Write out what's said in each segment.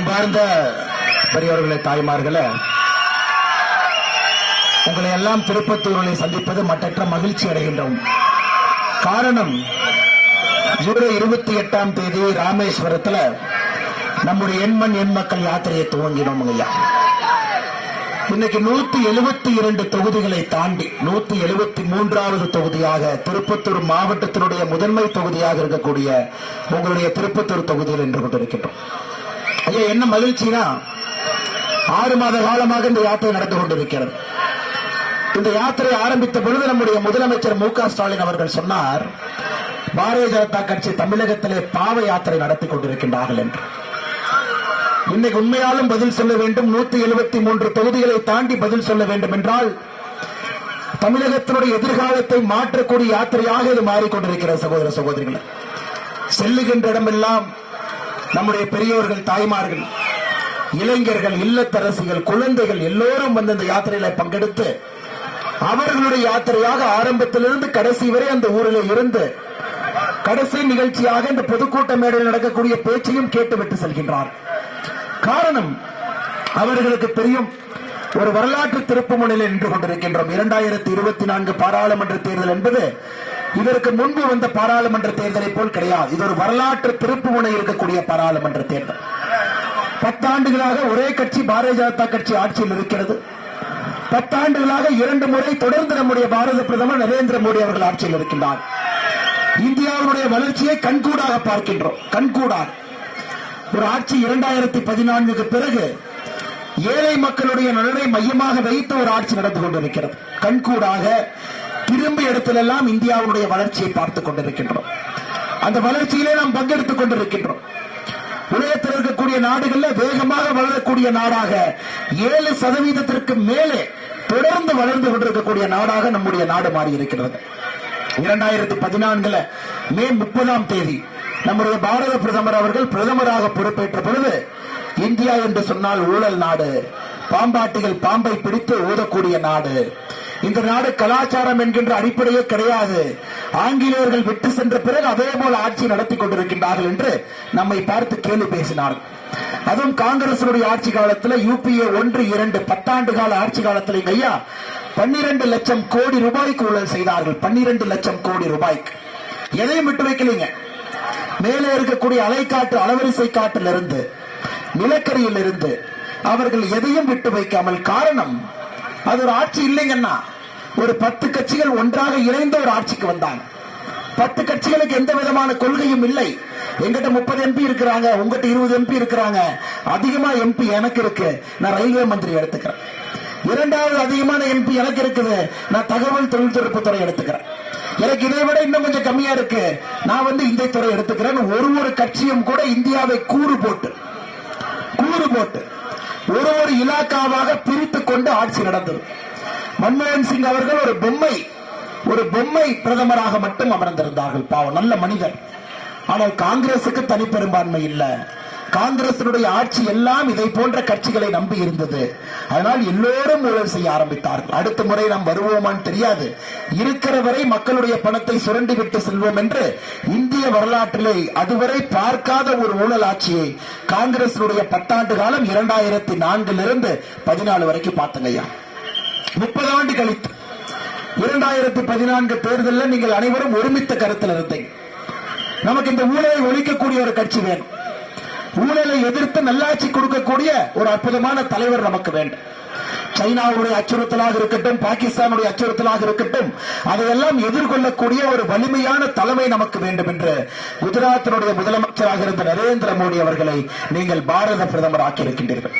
அன்பார்ந்த பெரியவர்களே தாய்மார்களே உங்களை எல்லாம் திருப்பத்தூரில் சந்திப்பது மட்டற்ற மகிழ்ச்சி அடைகின்றோம். காரணம் ஜூலை இருபத்தி எட்டாம் தேதி ராமேஸ்வரத்தில் நம்முடைய எண்மண் எண் மக்கள் யாத்திரையை துவங்கினோம் ஐயா. இன்னைக்கு நூத்தி எழுபத்தி இரண்டு தொகுதிகளை தாண்டி நூத்தி எழுபத்தி மூன்றாவது தொகுதியாக திருப்பத்தூர் மாவட்டத்தினுடைய முதன்மை தொகுதியாக இருக்கக்கூடிய உங்களுடைய திருப்பத்தூர் தொகுதியில் நின்று கொண்டிருக்கின்றோம். ஐயா என்ன மகிழ்ச்சினா ஆறு மாத காலமாக இந்த யாத்திரை நடந்து கொண்டிருக்கிறது. இந்த யாத்திரை ஆரம்பித்த பொழுது நம்முடைய முதலமைச்சர் மு ஸ்டாலின் அவர்கள் சொன்னார் பாரதிய ஜனதா கட்சி தமிழகத்திலே பாவ யாத்திரை நடத்தி கொண்டிருக்கின்றார்கள் என்று. இன்னைக்கு உண்மையாலும் பதில் சொல்ல வேண்டும். நூத்தி எழுபத்தி மூன்று தொகுதிகளை தாண்டி பதில் சொல்ல வேண்டும் என்றால் தமிழகத்தினுடைய எதிர்காலத்தை மாற்றக்கூடிய யாத்திரையாக இது மாறிக்கொண்டிருக்கிறது சகோதர சகோதரிகளை. செல்லுகின்ற இடமெல்லாம் நம்முடைய பெரியோர்கள் தாய்மார்கள் இளைஞர்கள் இல்லத்தரசிகள் குழந்தைகள் எல்லோரும் வந்து இந்த யாத்திரையில பங்கெடுத்து அவர்களுடைய யாத்திரையாக ஆரம்பத்திலிருந்து கடைசி வரை அந்த ஊரில் இருந்து கடைசி நிகழ்ச்சியாக இந்த பொதுக்கூட்ட மேடையில் நடக்கக்கூடிய பேச்சையும் கேட்டுவிட்டு செல்கின்றார். காரணம் அவர்களுக்கு தெரியும் ஒரு வரலாற்று திருப்பு முனையில் நின்று கொண்டிருக்கின்றோம். இரண்டாயிரத்தி இருபத்தி நான்கு பாராளுமன்ற தேர்தல் என்பது இதற்கு முன்பு வந்த பாராளுமன்ற தேர்தலை போல் கிடையாது. இது ஒரு வரலாற்று திருப்பு முனை இருக்கக்கூடிய பாராளுமன்ற தேர்தல். பத்தாண்டுகளாக ஒரே கட்சி பாரதிய ஜனதா கட்சி ஆட்சியில் இருக்கிறது. பத்தாண்டுகளாக இரண்டு முறை தொடர்ந்து நம்முடைய பாரத பிரதமர் நரேந்திர மோடி அவர்கள் ஆட்சியில் இருக்கின்றார். இந்தியாவுடைய வளர்ச்சியை கண்கூடாக பார்க்கின்றோம். கண்கூடாக. ஒரு ஆட்சி இரண்டாயிரத்தி பதினான்குக்கு பிறகு ஏழை மக்களுடைய நலனை மையமாக வைத்து ஒரு ஆட்சி நடந்து கொண்டிருக்கிறது. கண்கூடாக. திரும்ப இடத்திலெல்லாம் இந்தியாவுடைய வளர்ச்சியை பார்த்துக் கொண்டிருக்கின்றோம். அந்த வளர்ச்சியிலே நாம் பங்கெடுத்துக் கொண்டிருக்கின்றோம். உலகத்தில் இருக்கக்கூடிய நாடுகள்ல வேகமாக வளரக்கூடிய நாடாக ஏழு சதவீதத்திற்கு மேலே தொடர்ந்து வளர்ந்து கொண்டிருக்கக்கூடிய நாடாக நம்முடைய நாடு மாறி இருக்கிறது இரண்டாயிரத்தி பதினான்குல மே முப்பதாம் தேதி நம்முடைய பாரத பிரதமர் அவர்கள் பிரதமராக பொறுப்பேற்ற பொழுது இந்தியா என்று சொன்னால் ஊழல் நாடு பாம்பாட்டிகள் பாம்பை பிடித்து ஊதக்கூடிய நாடு இந்த நாடு கலாச்சாரம் என்கின்ற அடிப்படையே கிடையாது. ஆங்கிலேயர்கள் விட்டு சென்ற பிறகு அதே போல ஆட்சி நடத்தி கொண்டிருக்கின்றார்கள் என்று நம்மை பார்த்து கேள்வி பேசினார்கள் அதுவும் காங்கிரசுடைய ஆட்சி காலத்தில் யூபிஏ ஒன்று இரண்டு பத்தாண்டு கால ஆட்சி காலத்தில் ஐயா பன்னிரண்டு லட்சம் கோடி ரூபாய்க்கு ஊழல் செய்தார்கள். பன்னிரண்டு லட்சம் கோடி ரூபாய்க்கு. எதையும் விட்டு வைக்கலீங்க. மேலே இருக்கக்கூடிய அலைக்காட்டு அலவரிசை காட்டில் இருந்து நிலக்கரியில் இருந்து அவர்கள் எதையும் விட்டு வைக்காமல் காரணம் அது ஒரு ஆட்சி இல்லைங்கன்னா ஒரு பத்து கட்சிகள் ஒன்றாக இணைந்த ஒரு ஆட்சிக்கு வந்தாங்க பத்து கட்சிகளுக்கு எந்த விதமான கொள்கையும் இல்லை. எங்கிட்ட முப்பது எம்பி இருக்கிறாங்க உங்ககிட்ட இருபது எம்பி இருக்கிறாங்க. அதிகமா எம்பி எனக்கு இருக்கு. நான் ரயில்வே மந்திரி எடுத்துக்கிறேன். இரண்டாவது அதிகமான எம்பி எனக்கு இருக்குது. நான் தகவல் தொழில்நுட்ப துறை எடுத்துக்கிறேன். எனக்கு இதை விட இன்னும் கொஞ்சம் கம்மியா இருக்கு. நான் வந்து இந்த துறை எடுத்துக்கிறேன் ஒரு ஒரு கட்சியும் கூட இந்தியாவை கூறு போட்டு கூறு போட்டு ஒரு ஒரு இலாக்காவாக பிரித்துக் கொண்டு ஆட்சி நடந்தது. மன்மோகன் சிங் அவர்கள் ஒரு பொம்மை ஒரு பொம்மை பிரதமராக மட்டும் அமர்ந்திருந்தார்கள். பாவம் நல்ல மனிதர். ஆனால் காங்கிரசுக்கு தனிப்பெரும்பான்மை இல்லை. காங்கிரசினுடைய ஆட்சி எல்லாம் இதை போன்ற கட்சிகளை நம்பி இருந்தது. அதனால் எல்லோரும் ஊழல் செய்ய ஆரம்பித்தார்கள். அடுத்த முறை நாம் வருவோமான்னு தெரியாது. இருக்கிற வரை மக்களுடைய பணத்தை சுரண்டி விட்டு செல்வோம் என்று இந்திய வரலாற்றிலே அதுவரை பார்க்காத ஒரு ஊழல் ஆட்சியை காங்கிரசினுடைய பத்தாண்டு காலம் இரண்டாயிரத்தி நான்கிலிருந்து பதினாலு வரைக்கும் பார்த்தங்கய்யா முப்பது ஆண்டு கழித்து இரண்டாயிரத்தி பதினான்கு தேர்தலில் நீங்கள் அனைவரும் ஒருமித்த கருத்தில் இருந்தீங்க. நமக்கு இந்த ஊழலை ஒழிக்கக்கூடிய ஒரு கட்சி வேணும். ஊழலை எதிர்த்து நல்லாட்சி கொடுக்கக்கூடிய ஒரு அற்புதமான தலைவர் நமக்கு வேண்டும். சைனாவுடைய அச்சுறுத்தலாக இருக்கட்டும் பாகிஸ்தானுடைய அச்சுறுத்தலாக இருக்கட்டும் அதையெல்லாம் எதிர்கொள்ளக்கூடிய ஒரு வலிமையான தலைமை நமக்கு வேண்டும் என்று குஜராத்தினுடைய முதலமைச்சராக இருந்த நரேந்திர மோடி அவர்களை நீங்கள் பாரத பிரதமர் ஆக்கியிருக்கின்றீர்கள்.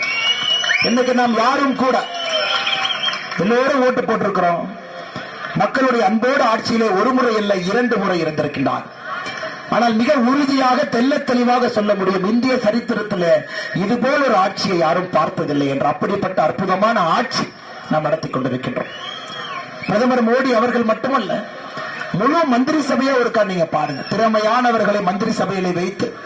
இன்னைக்கு நாம் யாரும் கூட எல்லோரும் ஓட்டு போட்டிருக்கிறோம். மக்களுடைய அன்போடு ஆட்சியிலே ஒரு முறை இல்லை இரண்டு முறை இருந்திருக்கின்றார். ஆனால் மிக உறுதியாக தெல்ல தெளிவாக சொல்ல முடியும் இந்திய சரித்திரத்தில் இது போல ஒரு ஆட்சியை யாரும் பார்த்ததில்லை என்று. அப்படிப்பட்ட அற்புதமான ஆட்சி நாம் நடத்தி கொண்டிருக்கின்றோம். பிரதமர் மோடி அவர்கள் மட்டுமல்ல முழு மந்திரி சபையை ஒருக்கா நீங்க பாருங்க. திறமையானவர்களை மந்திரி சபையிலே வைத்து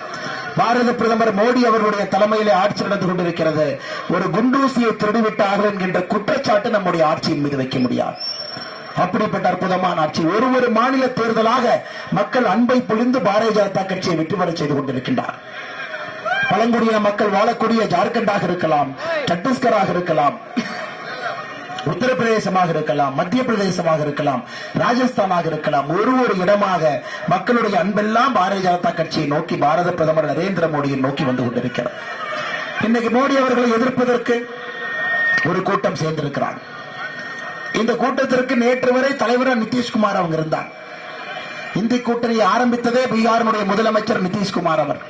பாரத பிரதமர் மோடி அவர்களுடைய தலைமையிலே ஆட்சி நடந்து கொண்டிருக்கிறது. ஒரு குண்டூசியை திருடிவிட்டார்கள் என்கின்ற குற்றச்சாட்டு நம்முடைய ஆட்சியின் மீது வைக்க முடியாது. அப்படிப்பட்ட அற்புதமான ஆட்சி. ஒரு ஒரு மாநில தேர்தலாக மக்கள் அன்பை பொழிந்து பாரதிய ஜனதா கட்சியை வெற்றி பெற செய்து கொண்டிருக்கின்றார். பழங்குடியின மக்கள் வாழக்கூடிய ஜார்க்கண்டாக இருக்கலாம் சத்தீஸ்கராக இருக்கலாம் உத்தரப்பிரதேசமாக இருக்கலாம் மத்திய பிரதேசமாக இருக்கலாம் ராஜஸ்தானாக இருக்கலாம் ஒரு ஒரு இடமாக மக்களுடைய அன்பெல்லாம் பாரதிய ஜனதா கட்சியை நோக்கி பாரத பிரதமர் நரேந்திர மோடியை நோக்கி வந்து கொண்டிருக்கிறார் இன்னைக்கு மோடி அவர்களை எதிர்ப்பதற்கு ஒரு கூட்டம் சேர்ந்திருக்கிறார் இந்த கூட்டத்திற்கு நேற்று வரை தலைவராக நிதிஷ்குமார் அவங்க இருந்தார். இந்தி கூட்டணி ஆரம்பித்ததே பீகாரினுடைய முதலமைச்சர் நிதிஷ்குமார் அவர்.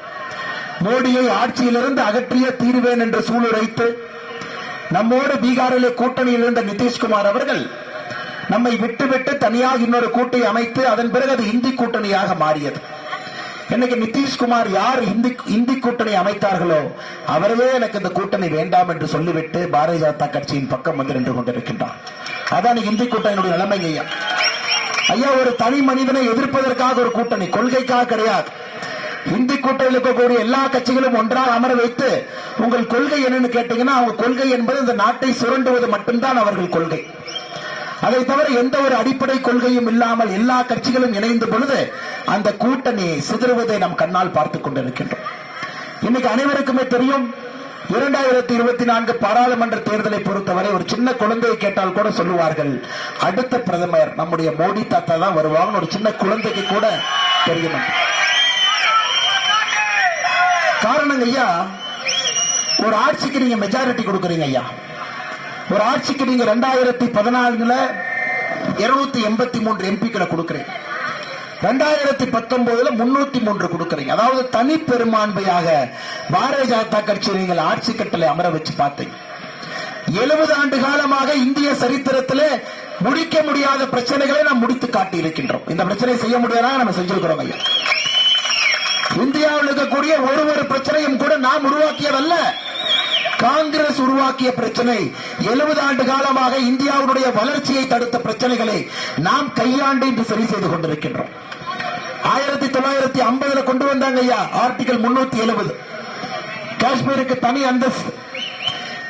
மோடியை ஆட்சியிலிருந்து அகற்றிய தீர்வேன் என்று சூளுரைத்து நம்மோடு பீகாரிலே கூட்டணியில் இருந்த நிதிஷ்குமார் அவர்கள் நம்மை விட்டுவிட்டு தனியாக இன்னொரு கூட்டை அமைத்து அதன் பிறகு அது இந்தி கூட்டணியாக மாறியது. இன்னைக்கு நிதிஷ்குமார் யார் இந்தி இந்தி கூட்டணி அமைத்தார்களோ அவர்களே எனக்கு இந்த கூட்டணி வேண்டாம் என்று சொல்லிவிட்டு பாரதிய ஜனதா கட்சியின் பக்கம் வந்து நின்று கொண்டிருக்கின்றார். அதான் இந்தி கூட்டணியினுடைய நிலைமை ஐயா. ஐயா ஒரு தனி மனிதனை எதிர்ப்பதற்காக ஒரு கூட்டணி கொள்கைக்காக கிடையாது. இந்தி கூட்டத்தில் இருக்கக்கூடிய எல்லா கட்சிகளும் ஒன்றாக அமர வைத்து உங்கள் கொள்கை என்னன்னு கேட்டீங்கன்னா அவங்க கொள்கை என்பது இந்த நாட்டை சுரண்டுவது மட்டும்தான் அவர்கள் கொள்கை. அதை தவிர எந்த ஒரு அடிப்படை கொள்கையும் இல்லாமல் எல்லா கட்சிகளும் இணைந்த பொழுது அந்த கூட்டணி சிதறுவதை நாம் கண்ணால் பார்த்துக் கொண்டிருக்கின்றோம். இன்னைக்கு அனைவருக்குமே தெரியும் இரண்டாயிரத்தி இருபத்தி நான்கு பாராளுமன்ற தேர்தலை பொறுத்தவரை ஒரு சின்ன குழந்தையை கேட்டால் கூட சொல்லுவார்கள் அடுத்த பிரதமர் நம்முடைய மோடி தாத்தா தான் வருவாங்க ஒரு சின்ன குழந்தைக்கு கூட தெரியும் காரணம் ஐயா ஒரு ஆட்சிக்கு நீங்க மெஜாரிட்டி கொடுக்குறீங்க ஐயா. ஒரு ஆட்சிக்கு நீங்க ரெண்டாயிரத்தி பதினாலுல இருநூத்தி எண்பத்தி மூன்று எம்பிக்களை கொடுக்குறீங்க. ரெண்டாயிரத்தி பத்தொன்பதுல முன்னூத்தி மூன்று கொடுக்குறீங்க. அதாவது தனி பெரும்பான்மையாக பாரதிய ஜனதா கட்சி நீங்கள் ஆட்சி கட்டளை அமர வச்சு பார்த்தீங்க. எழுபது ஆண்டு காலமாக இந்திய சரித்திரத்தில் முடிக்க முடியாத பிரச்சனைகளை நாம் முடித்து காட்டி இருக்கின்றோம் இந்த பிரச்சனை செய்ய முடியாதா? நம்ம செஞ்சிருக்கிறோம் ஐயா. இருக்கக்கூடிய ஒரு ஒரு பிரச்சனையும் கூட நாம் உருவாக்கியதல்ல. காங்கிரஸ் உருவாக்கிய பிரச்சனை எழுபது ஆண்டு காலமாக இந்தியாவுடைய வளர்ச்சியை தடுத்த பிரச்சனைகளை நாம் கையாண்டு இன்று சரி செய்து கொண்டிருக்கின்றோம். ஆயிரத்தி தொள்ளாயிரத்தி ஐம்பதுல கொண்டு வந்தாங்க ஐயா ஆர்டிகல் முன்னூத்தி எழுபது. காஷ்மீருக்கு தனி அந்தஸ்து.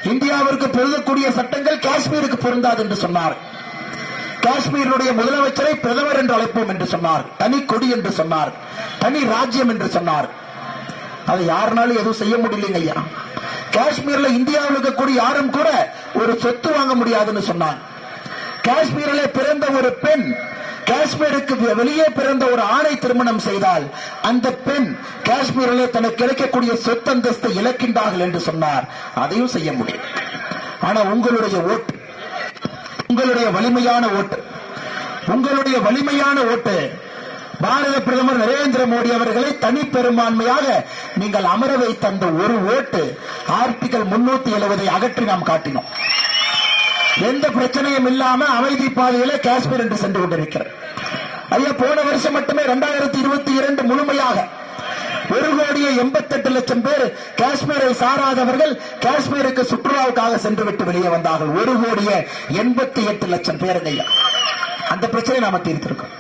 இந்தியாவிற்கு பொருந்தக்கூடிய சட்டங்கள் காஷ்மீருக்கு பொருந்தாது என்று சொன்னார். காஷ்மீருடைய முதலமைச்சரை பிரதமர் என்று அழைப்போம் என்று சொன்னார். தனி கொடி என்று சொன்னார். தனி ராஜ்யம் என்று சொன்னார். அதை யாருனாலும் எதுவும் செய்ய முடியலைங்க ஐயா. காஷ்மீர்ல இந்தியாவில் இருக்கக்கூடிய யாரும் கூட ஒரு சொத்து வாங்க முடியாதுன்னு சொன்னாங்க. காஷ்மீரிலே பிறந்த ஒரு பெண் காஷ்மீருக்கு வெளியே பிறந்த ஒரு ஆணை திருமணம் செய்தால் அந்த பெண் காஷ்மீரில் தனக்கு கிடைக்கக்கூடிய சொத்து அந்தஸ்தை இழக்கின்றார்கள் என்று சொன்னார். அதையும் செய்ய முடியும் ஆனா உங்களுடைய ஓட்டு உங்களுடைய வலிமையான ஓட்டு உங்களுடைய வலிமையான ஓட்டு பாரத பிரதமர் நரேந்திர மோடி அவர்களை தனி பெரும்பான்மையாக நீங்கள் அமர வைத்த அந்த ஒரு ஓட்டு ஆர்டிகல் முன்னூத்தி எழுபதை அகற்றி நாம் காட்டினோம். எந்த பிரச்சனையும் இல்லாம அமைதி பாதையில காஷ்மீர் என்று சென்று கொண்டிருக்கிறது. ஐயா போன வருஷம் மட்டுமே இரண்டாயிரத்தி இருபத்தி இரண்டு முழுமையாக ஒரு கோடியே எண்பத்தெட்டு லட்சம் பேர் காஷ்மீரை சாராதவர்கள் காஷ்மீருக்கு சுற்றுலாவுக்காக சென்று விட்டு வெளியே வந்தார்கள். ஒரு கோடியே எண்பத்தி எட்டு லட்சம் பேருங்க ஐயா. அந்த பிரச்சனை நாம தீர்த்திருக்கோம்.